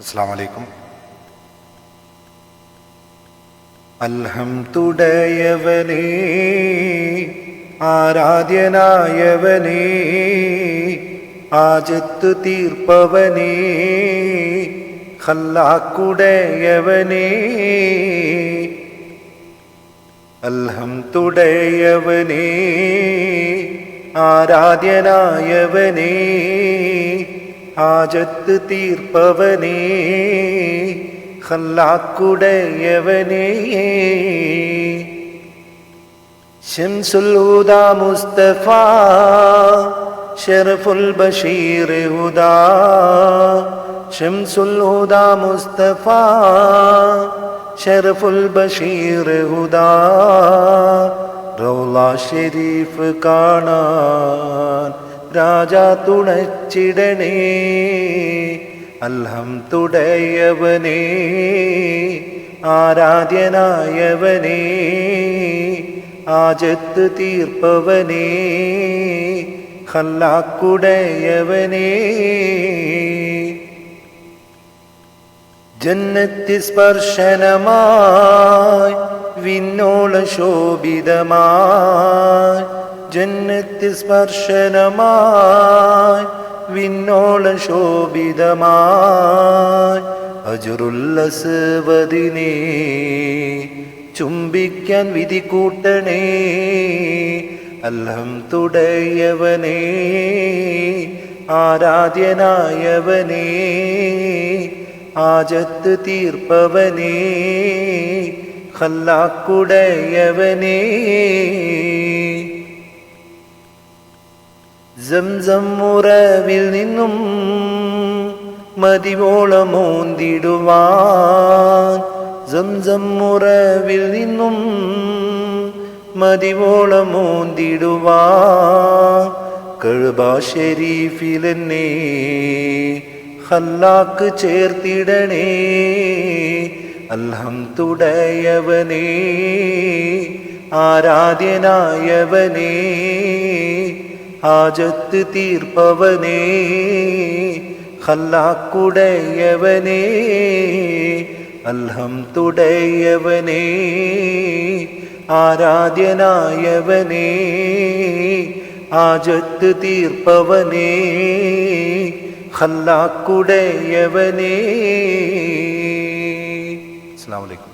അസ്സാം അൽഹം തുടയവനേ ആരാധ്യനായവനേ ആജത്തു തീർപ്പവനേ ഹല്ലാക്കുടയവനേ അൽഹംതുടയവനേ ആരാധ്യനായവനേ. ആജത്ത് തീർപ്പവനേ ഹല്ലാക്കുടയവനേ. ഷംസുൽ ഹുദ മുസ്തഫ ഷറഫുൽ ബഷീർ ഹുദ. ഷംസുൽ ഹുദ മുസ്തഫ ഷറഫുൽ ബഷീർ ഹുദ. റൗല ഷെരീഫ് കാണാൻ രാജ തുണച്ചിടണേ അൽഹം തുടയവനേ ആരാധ്യനായവനേ ആജത്ത് തീർപ്പവനേ ഹല്ലാക്കുടയവനേ. ജന്നത്തി സ്പർശനമായി വിന്നോള ശോഭിതമായി ജന്നത്തി സ്പർശനമായി വിന്നോള ശോഭിതമായി. അജുറുല്ലസവതിനെ ചുംബിക്കാൻ വിധി കൂട്ടണേ. അല്ലം തുടയവനേ ആരാധ്യനായവനേ ആജത്ത് തീർപ്പവനേ ഹല്ലാക്കുടയവനേ മുറവിൽ നിന്നും മുറവിൽ നിന്നും മതിവോളമോന്തിടുവാൻ. കഴുബ ഷെരീഫിലെന്നെ ഹല്ലാക്ക് ചേർത്തിടണേ. അൽഹം തുടയവനേ ആരാധ്യനായവനേ. ആജത്ത് തീർപ്പവനേ ഹല്ലാക്കുടയവനേ അൽഹം തുടയവനേ ആരാധ്യനായവനേ ആജത്ത് തീർപ്പവനേ ഹല്ലാക്കുടയവനേ അസ്സാം വലൈക്കും